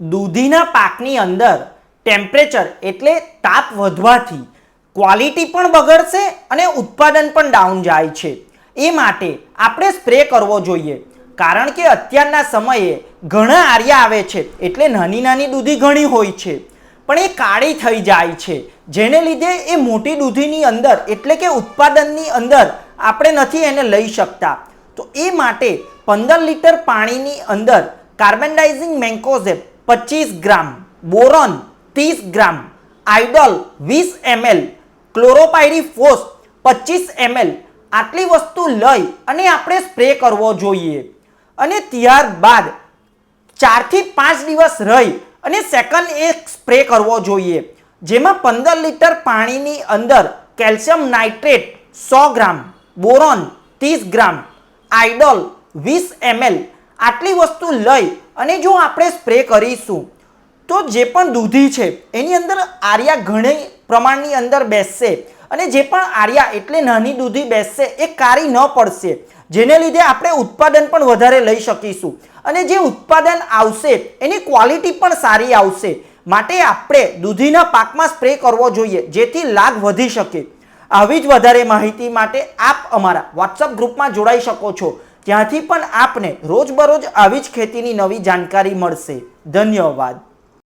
દૂધીના પાકની અંદર ટેમ્પરેચર એટલે તાપ વધવાથી ક્વોલિટી પણ બગડશે અને ઉત્પાદન પણ ડાઉન જાય છે. એ માટે આપણે સ્પ્રે કરવો જોઈએ. કારણ કે અત્યારના સમયે ઘણા આર્યા આવે છે, એટલે નાની નાની દૂધી ઘણી હોય છે. પણ એ કાળી થઈ જાય છે. જેને લીધે એ મોટી દૂધીની અંદર, એટલે કે ઉત્પાદનની અંદર આપણે નથી એને લઈ શકતા. તો એ માટે પંદર લીટર પાણીની અંદર કાર્બન ડાઇઝિંગ મેન્કોઝેબ પચીસ ગ્રામ બોરોન ત્રીસ ગ્રામ આઇડોલ વીસ એમએલ, ક્લોરોપાયરીફોસ પચીસ એમએલ, આટલી વસ્તુ લઈ અને આપણે સ્પ્રે કરવો જોઈએ. અને ત્યારબાદ ચારથી પાંચ દિવસ રહી અને સેકન્ડ એક સ્પ્રે કરવો જોઈએ. જેમાં પંદર લીટર પાણીની અંદર કેલ્શિયમ નાઇટ્રેટ સો ગ્રામ, બોરોન ત્રીસ ગ્રામ આઇડોલ વીસ એમએલ, આટલી વસ્તુ લઈ અને જો આપણે સ્પ્રે કરીશું, તો જે પણ દૂધી છે, એની અંદર આર્યા ઘણી પ્રમાણની અંદર બેસશે. અને જે પણ આર્યા એટલે નાની દૂધી બેસશે, એ કારી ન પડશે. જેને લીધે આપણે ઉત્પાદન પણ વધારે લઈ શકીશું. અને જે ઉત્પાદન આવશે, એની ક્વોલિટી પણ સારી આવશે. માટે આપણે દૂધીના પાકમાં સ્પ્રે કરવો જોઈએ, જેથી લાગ વધી શકે. આવી જ વધારે માહિતી માટે આપ અમારા વોટ્સઅપ ગ્રુપમાં જોડાઈ શકો છો. ત્યાંથી પણ આપને રોજબરોજ આવી જ ખેતીની નવી જાણકારી મળશે. ધન્યવાદ.